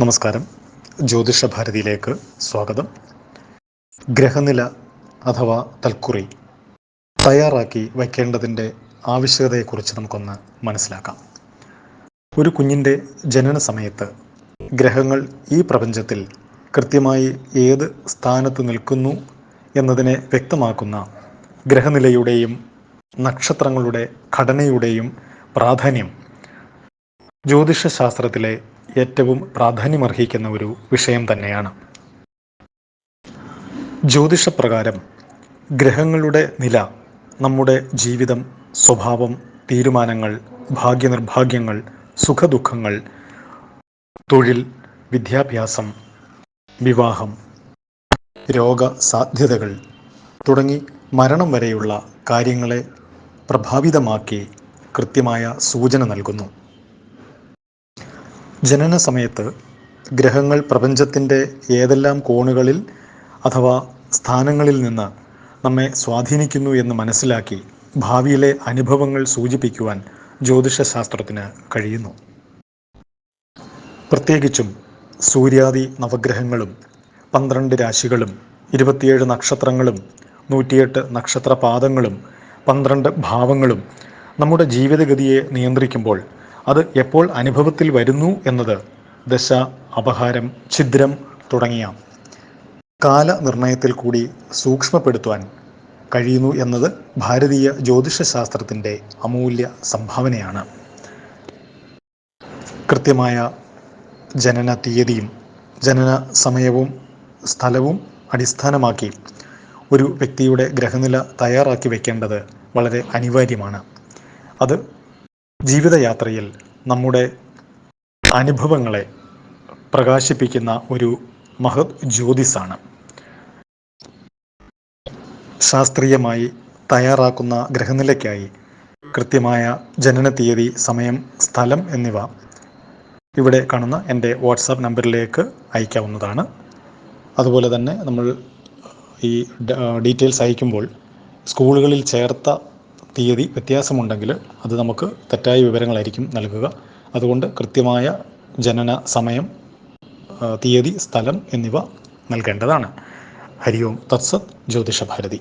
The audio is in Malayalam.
നമസ്കാരം. ജ്യോതിഷ ഭാരതിയിലേക്ക് സ്വാഗതം. ഗ്രഹനില അഥവാ തൽക്കുറി തയ്യാറാക്കി വയ്ക്കേണ്ടതിന്റെ ആവശ്യകതയെക്കുറിച്ച് നമുക്കൊന്ന് മനസ്സിലാക്കാം. ഒരു കുഞ്ഞിന്റെ ജനന സമയത്ത് ഗ്രഹങ്ങൾ ഈ പ്രപഞ്ചത്തിൽ കൃത്യമായി ഏത് സ്ഥാനത്ത് നിൽക്കുന്നു എന്നതിനെ വ്യക്തമാക്കുന്ന ഗ്രഹനിലയുടെയും നക്ഷത്രങ്ങളുടെ ഘടനയുടെയും പ്രാധാന്യം ജ്യോതിഷശാസ്ത്രത്തിലെ ഏറ്റവും പ്രാധാന്യമർഹിക്കുന്ന ഒരു വിഷയം തന്നെയാണ്. ജ്യോതിഷപ്രകാരം ഗ്രഹങ്ങളുടെ നില നമ്മുടെ ജീവിതം സ്വഭാവം തീരുമാനങ്ങൾ ഭാഗ്യനിർഭാഗ്യങ്ങൾ സുഖദുഃഖങ്ങൾ തൊഴിൽ വിദ്യാഭ്യാസം വിവാഹം രോഗസാധ്യതകൾ തുടങ്ങി മരണം വരെയുള്ള കാര്യങ്ങളെ പ്രഭാവിതമാക്കി കൃത്യമായ സൂചന നൽകുന്നു. ജനന സമയത്ത് ഗ്രഹങ്ങൾ പ്രപഞ്ചത്തിന്റെ ഏതെല്ലാം കോണുകളിൽ അഥവാ സ്ഥാനങ്ങളിൽ നിന്ന് നമ്മെ സ്വാധീനിക്കുന്നു എന്ന് മനസ്സിലാക്കി ഭാവിയിലെ അനുഭവങ്ങൾ സൂചിപ്പിക്കുവാൻ ജ്യോതിഷശാസ്ത്രത്തിന് കഴിയുന്നു. പ്രത്യേകിച്ചും സൂര്യാദി നവഗ്രഹങ്ങളും പന്ത്രണ്ട് രാശികളും ഇരുപത്തിയേഴ് നക്ഷത്രങ്ങളും നൂറ്റിയെട്ട് നക്ഷത്രപാദങ്ങളും പന്ത്രണ്ട് ഭാവങ്ങളും നമ്മുടെ ജീവിതഗതിയെ നിയന്ത്രിക്കുമ്പോൾ അത് എപ്പോൾ അനുഭവത്തിൽ വരുന്നു എന്നത് ദശ അപഹാരം ഛിദ്രം തുടങ്ങിയ കാലനിർണയത്തിൽ കൂടി സൂക്ഷ്മപ്പെടുത്തുവാൻ കഴിയുന്നു എന്നത് ഭാരതീയ ജ്യോതിഷശാസ്ത്രത്തിന്റെ അമൂല്യ സംഭാവനയാണ്. കൃത്യമായ ജനന തീയതിയും ജനന സമയവും സ്ഥലവും അടിസ്ഥാനമാക്കി ഒരു വ്യക്തിയുടെ ഗ്രഹനില തയ്യാറാക്കി വയ്ക്കേണ്ടത് വളരെ അനിവാര്യമാണ്. അത് ജീവിതയാത്രയിൽ നമ്മുടെ അനുഭവങ്ങളെ പ്രകാശിപ്പിക്കുന്ന ഒരു മഹത് ജ്യോതിസാണ്. ശാസ്ത്രീയമായി തയ്യാറാക്കുന്ന ഗ്രഹനിലയ്ക്കായി കൃത്യമായ ജനന തീയതി സമയം സ്ഥലം എന്നിവ ഇവിടെ കാണുന്ന എന്റെ വാട്സാപ്പ് നമ്പറിലേക്ക് അയക്കാവുന്നതാണ്. അതുപോലെ തന്നെ നമ്മൾ ഈ ഡീറ്റെയിൽസ് അയക്കുമ്പോൾ സ്കൂളുകളിൽ ചേർത്ത തീയതി വ്യത്യാസമുണ്ടെങ്കിൽ അത് നമുക്ക് തെറ്റായ വിവരങ്ങളായിരിക്കും നൽകുക. അതുകൊണ്ട് കൃത്യമായ ജനന സമയം തീയതി സ്ഥലം എന്നിവ നൽകേണ്ടതാണ്. ഹരി ഓം തത്സത് ജ്യോതിഷ ഭാരതി.